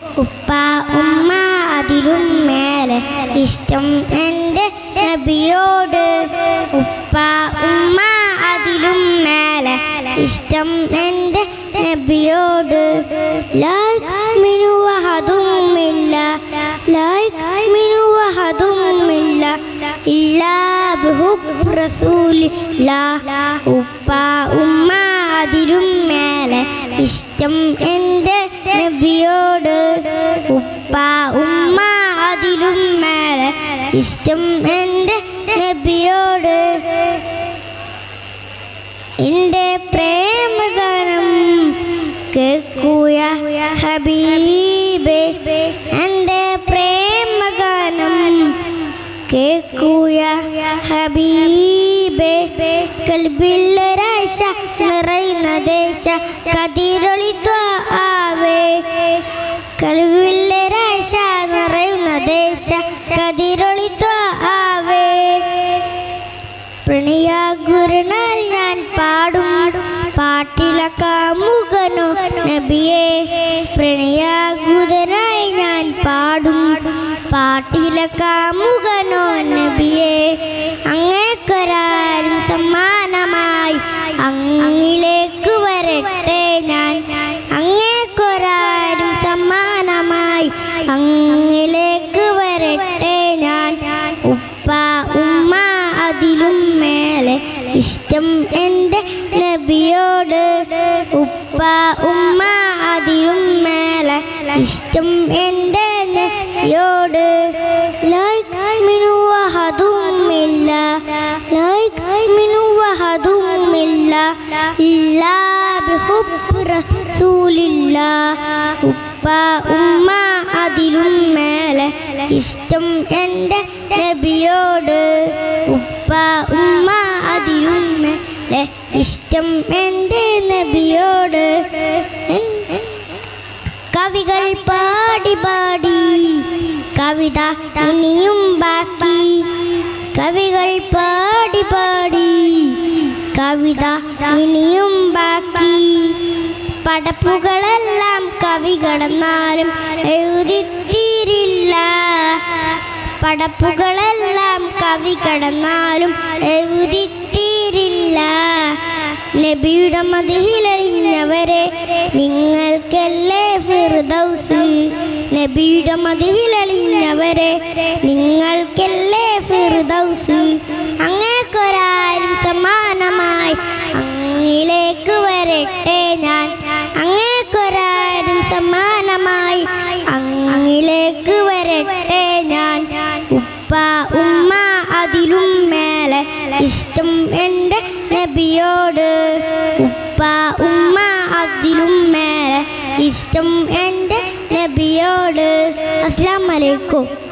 ഉപ്പ ഉമ്മ അതിലും മേലെ ഇഷ്ടം എന്റെ നബിയോട്. ഉപ്പ ഉമ്മ അതിലും മേലെ ഇഷ്ടം എന്റെ നബിയോട്. ലൈക്ക് മിനുവഹതുമില്ല ലൈക്ക് മിനുവഹതുമില്ല ഇല്ലാ ബഹുബ് റസൂലില്ല. ഉപ്പ ഉമ്മ അതിലും മേലെ ഇഷ്ടം ഉപ്പ ഉമ്മ അതിലും മേലെ ഇഷ്ടം എന്റെ നബിയോട്. എന്റെ പ്രേമഗാനം കേൾക്കൂയ ഹബീബേ. എന്റെ പ്രേമഗാനം കേൾക്കൂയ ഹബീബേ. കൽബില്ലരാശ നിറയുന്ന ദേശ കതിരൊളിത്വ ആവേ കൽവില്ലൊരാശ നിറയുന്ന ദേശ കതിരൊളിത്വ ആവേ. പ്രണയാഗുരുനാൽ ഞാൻ പാടും പാട്ടിലക്കാമുകനോ നബിയെ. പ്രണയാഗുതനായി ഞാൻ പാടും പാട്ടിലക്കാമുകനോ നബിയെ. വരട്ടെ ഞാൻ. ഉപ്പ ഉമ്മ അതിലും മേലെ. ഇഷ്ടം എന്റെ നബിയോട്. ഉപ്പ ഉമ്മ അതിലും മേലെ. ഇഷ്ടം എന്റെ നബിയോട്. ലൈക്ക് മിനുവഹതുമില്ല ലൈക്ക് മിനുവഹതുമില്ല ഇല്ലാ ബിഹുബ് റസൂലില്ല. ഉപ്പ ഉമ്മ അതിലും മേലെ. ഇഷ്ടം എന്റെ നബിയോട് ഉപ്പ ഉമ്മ അതിലും ഇഷ്ടം എന്റെ നബിയോട് കവികൾ പാടി പാടി കവിത ഇനിയും ബാക്കി. കവികൾ പാടി പാടി കവിത ഇനിയും ബാക്കി. പടപ്പുകളെല്ലാം കടന്നാലും എഴുതിത്തീരില്ല. പടപ്പുകളെല്ലാം കവി കടന്നാലും എഴുതിത്തീരില്ല. നബിയുടെ മതിയിലഴിഞ്ഞവരെ നിങ്ങൾക്കല്ലേ ഫിർദൗസ്? നബിയുടെ മതിയിലഴിഞ്ഞവരെ നിങ്ങൾക്കല്ലേ ഫിർദൗസ്? ഇഷ്ടം എന്റെ നബിയോട്. ഉപ്പ ഉമ്മ അതിലും മേലെ ഇഷ്ടം എന്റെ നബിയോട്. അസ്ലാം വലൈക്കും